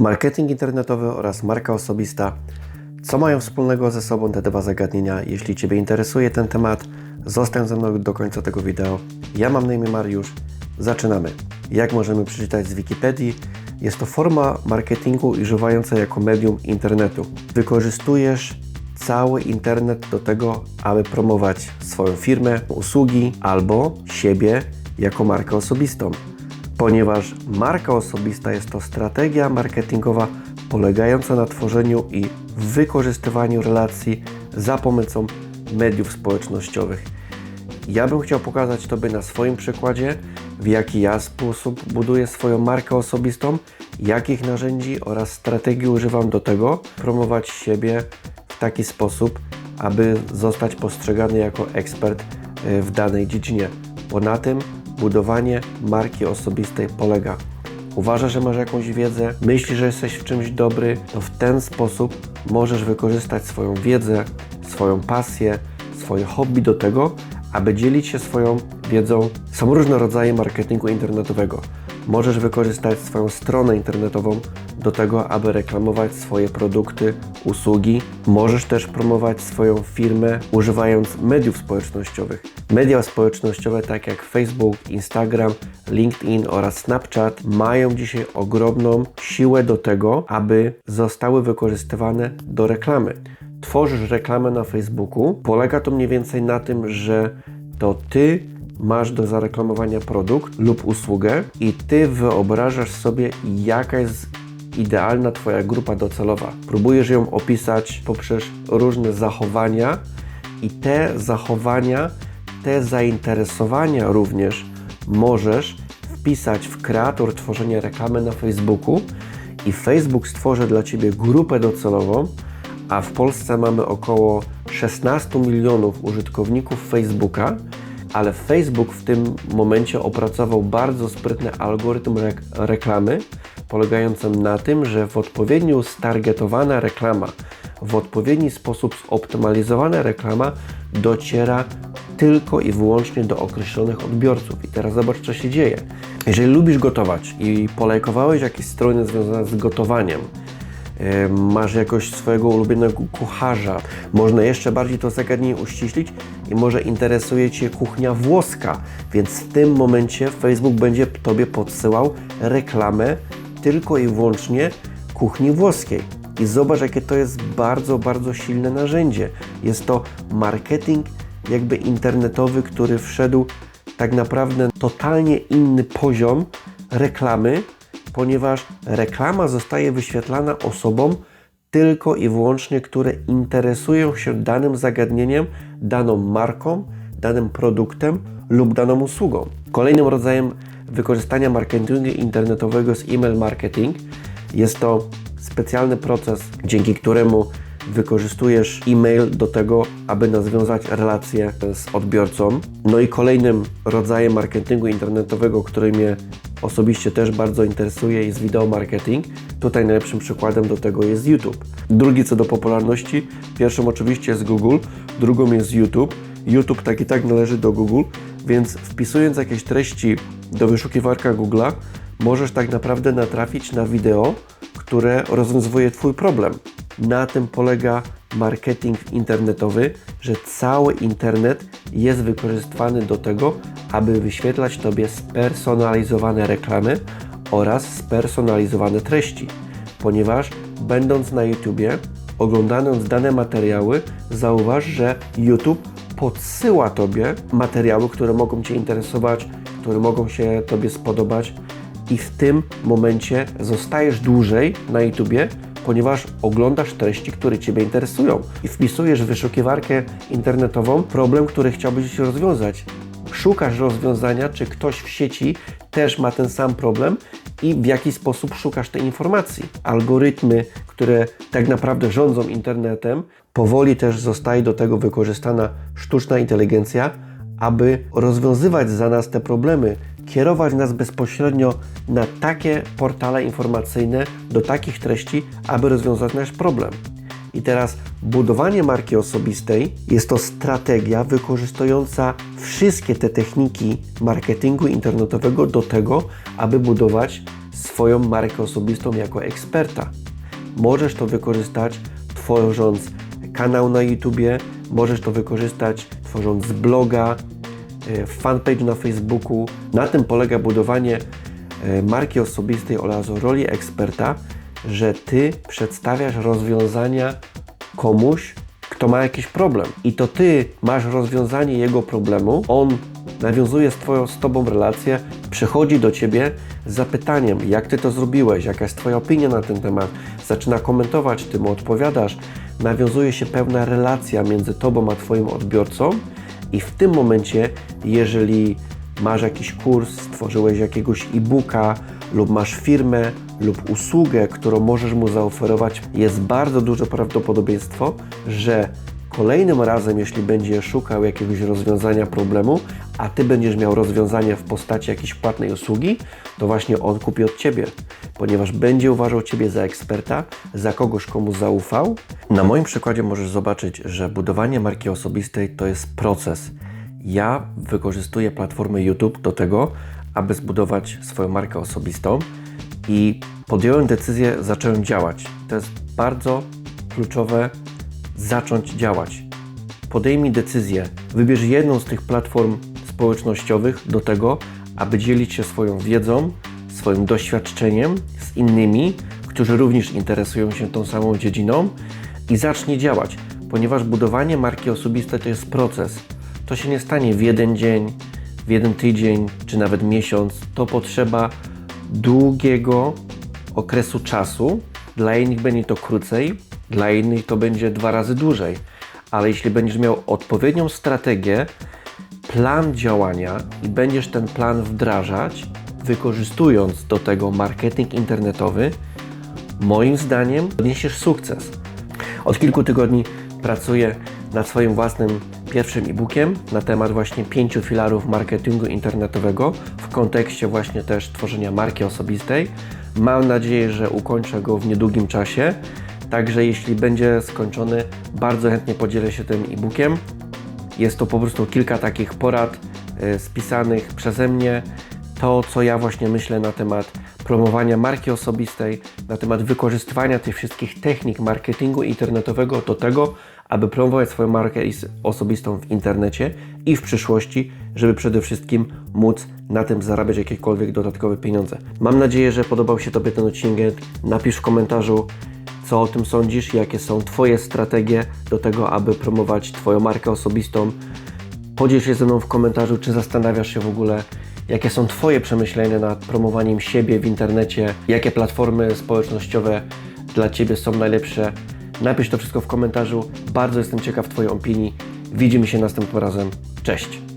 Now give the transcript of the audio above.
Marketing internetowy oraz marka osobista. Co mają wspólnego ze sobą te dwa zagadnienia? Jeśli Ciebie interesuje ten temat, zostań ze mną do końca tego wideo. Ja mam na imię Mariusz. Zaczynamy. Jak możemy przeczytać z Wikipedii, jest to forma marketingu używająca jako medium internetu. Wykorzystujesz cały internet do tego, aby promować swoją firmę, usługi albo siebie jako markę osobistą. Ponieważ marka osobista jest to strategia marketingowa polegająca na tworzeniu i wykorzystywaniu relacji za pomocą mediów społecznościowych. Ja bym chciał pokazać Tobie na swoim przykładzie, w jaki ja sposób buduję swoją markę osobistą, jakich narzędzi oraz strategii używam do tego, promować siebie w taki sposób, aby zostać postrzegany jako ekspert e, w danej dziedzinie. Bo na tym budowanie marki osobistej polega. Uważasz, że masz jakąś wiedzę, myślisz, że jesteś w czymś dobry, to w ten sposób możesz wykorzystać swoją wiedzę, swoją pasję, swoje hobby do tego, aby dzielić się swoją wiedzą. Są różne rodzaje marketingu internetowego. Możesz wykorzystać swoją stronę internetową do tego, aby reklamować swoje produkty, usługi. Możesz też promować swoją firmę używając mediów społecznościowych. Media społecznościowe, tak jak Facebook, Instagram, LinkedIn oraz Snapchat, mają dzisiaj ogromną siłę do tego, aby zostały wykorzystywane do reklamy tworzysz reklamę na Facebooku, polega to mniej więcej na tym, że to ty masz do zareklamowania produkt lub usługę i ty wyobrażasz sobie, jaka jest idealna Twoja grupa docelowa. Próbujesz ją opisać poprzez różne zachowania i te zachowania, te zainteresowania również możesz wpisać w kreator tworzenia reklamy na Facebooku i Facebook stworzy dla Ciebie grupę docelową, a w Polsce mamy około 16 milionów użytkowników Facebooka, ale Facebook w tym momencie opracował bardzo sprytny algorytm rek reklamy, polegający na tym, że w odpowiednio stargetowana reklama, w odpowiedni sposób zoptymalizowana reklama dociera tylko i wyłącznie do określonych odbiorców. I teraz zobacz, co się dzieje. Jeżeli lubisz gotować i polajkowałeś jakieś strony związane z gotowaniem, masz jakoś swojego ulubionego kucharza. Można jeszcze bardziej to zagadnienie uściślić i może interesuje Cię kuchnia włoska, więc w tym momencie Facebook będzie Tobie podsyłał reklamę tylko i wyłącznie kuchni włoskiej. I zobacz, jakie to jest bardzo, bardzo silne narzędzie. Jest to marketing jakby internetowy, który wszedł tak naprawdę totalnie inny poziom reklamy, ponieważ reklama zostaje wyświetlana osobom tylko i wyłącznie, które interesują się danym zagadnieniem, daną marką, danym produktem lub daną usługą. Kolejnym rodzajem wykorzystania marketingu internetowego jest email marketing. Jest to specjalny proces, dzięki któremu wykorzystujesz e-mail do tego, aby nawiązać relacje z odbiorcą. No i kolejnym rodzajem marketingu internetowego, który mnie osobiście też bardzo interesuje jest wideo marketing. Tutaj najlepszym przykładem do tego jest YouTube. Drugi co do popularności, pierwszą oczywiście jest Google, drugą jest YouTube. YouTube tak i tak należy do Google, więc wpisując jakieś treści do wyszukiwarka Google'a, możesz tak naprawdę natrafić na wideo, które rozwiązuje Twój problem. Na tym polega marketing internetowy, że cały internet jest wykorzystywany do tego, aby wyświetlać Tobie spersonalizowane reklamy oraz spersonalizowane treści, ponieważ będąc na YouTubie, oglądając dane materiały, zauważ, że YouTube podsyła Tobie materiały, które mogą Cię interesować, które mogą się Tobie spodobać i w tym momencie zostajesz dłużej na YouTubie, ponieważ oglądasz treści, które Ciebie interesują i wpisujesz w wyszukiwarkę internetową problem, który chciałbyś rozwiązać. Szukasz rozwiązania, czy ktoś w sieci też ma ten sam problem i w jaki sposób szukasz tej informacji. Algorytmy, które tak naprawdę rządzą internetem, powoli też zostaje do tego wykorzystana sztuczna inteligencja, aby rozwiązywać za nas te problemy, kierować nas bezpośrednio na takie portale informacyjne, do takich treści, aby rozwiązać nasz problem. I teraz budowanie marki osobistej jest to strategia wykorzystująca wszystkie te techniki marketingu internetowego do tego, aby budować swoją markę osobistą jako eksperta. Możesz to wykorzystać tworząc kanał na YouTubie, możesz to wykorzystać tworząc bloga, fanpage na Facebooku. Na tym polega budowanie e, marki osobistej oraz roli eksperta, że Ty przedstawiasz rozwiązania komuś, kto ma jakiś problem. I to Ty masz rozwiązanie jego problemu, on nawiązuje z, twoją, z Tobą relację, przychodzi do Ciebie z zapytaniem, jak Ty to zrobiłeś, jaka jest Twoja opinia na ten temat, zaczyna komentować, Ty mu odpowiadasz, nawiązuje się pewna relacja między Tobą a Twoim odbiorcą i w tym momencie, jeżeli masz jakiś kurs, stworzyłeś jakiegoś e-booka lub masz firmę lub usługę, którą możesz mu zaoferować, jest bardzo duże prawdopodobieństwo, że kolejnym razem, jeśli będzie szukał jakiegoś rozwiązania problemu, a ty będziesz miał rozwiązanie w postaci jakiejś płatnej usługi, to właśnie on kupi od ciebie, ponieważ będzie uważał ciebie za eksperta, za kogoś, komu zaufał. Na moim przykładzie możesz zobaczyć, że budowanie marki osobistej to jest proces. Ja wykorzystuję platformę YouTube do tego, aby zbudować swoją markę osobistą i podjąłem decyzję, zacząłem działać. To jest bardzo kluczowe zacząć działać. Podejmij decyzję, wybierz jedną z tych platform społecznościowych do tego, aby dzielić się swoją wiedzą, swoim doświadczeniem z innymi, którzy również interesują się tą samą dziedziną i zacznij działać, ponieważ budowanie marki osobistej to jest proces. To się nie stanie w jeden dzień, w jeden tydzień czy nawet miesiąc. To potrzeba długiego okresu czasu. Dla innych będzie to krócej, dla innych to będzie dwa razy dłużej. Ale jeśli będziesz miał odpowiednią strategię, plan działania i będziesz ten plan wdrażać, wykorzystując do tego marketing internetowy, moim zdaniem odniesiesz sukces. Od kilku tygodni pracuję nad swoim własnym pierwszym e-bookiem na temat właśnie pięciu filarów marketingu internetowego w kontekście właśnie też tworzenia marki osobistej. Mam nadzieję, że ukończę go w niedługim czasie. Także jeśli będzie skończony, bardzo chętnie podzielę się tym e-bookiem. Jest to po prostu kilka takich porad y, spisanych przeze mnie. To, co ja właśnie myślę na temat promowania marki osobistej, na temat wykorzystywania tych wszystkich technik marketingu internetowego do tego, aby promować swoją markę is- osobistą w internecie i w przyszłości, żeby przede wszystkim móc na tym zarabiać jakiekolwiek dodatkowe pieniądze. Mam nadzieję, że podobał się Tobie ten odcinek. Napisz w komentarzu, co o tym sądzisz, jakie są Twoje strategie do tego, aby promować Twoją markę osobistą. Podziel się ze mną w komentarzu, czy zastanawiasz się w ogóle, jakie są Twoje przemyślenia nad promowaniem siebie w internecie, jakie platformy społecznościowe dla Ciebie są najlepsze. Napisz to wszystko w komentarzu. Bardzo jestem ciekaw Twojej opinii. Widzimy się następnym razem. Cześć!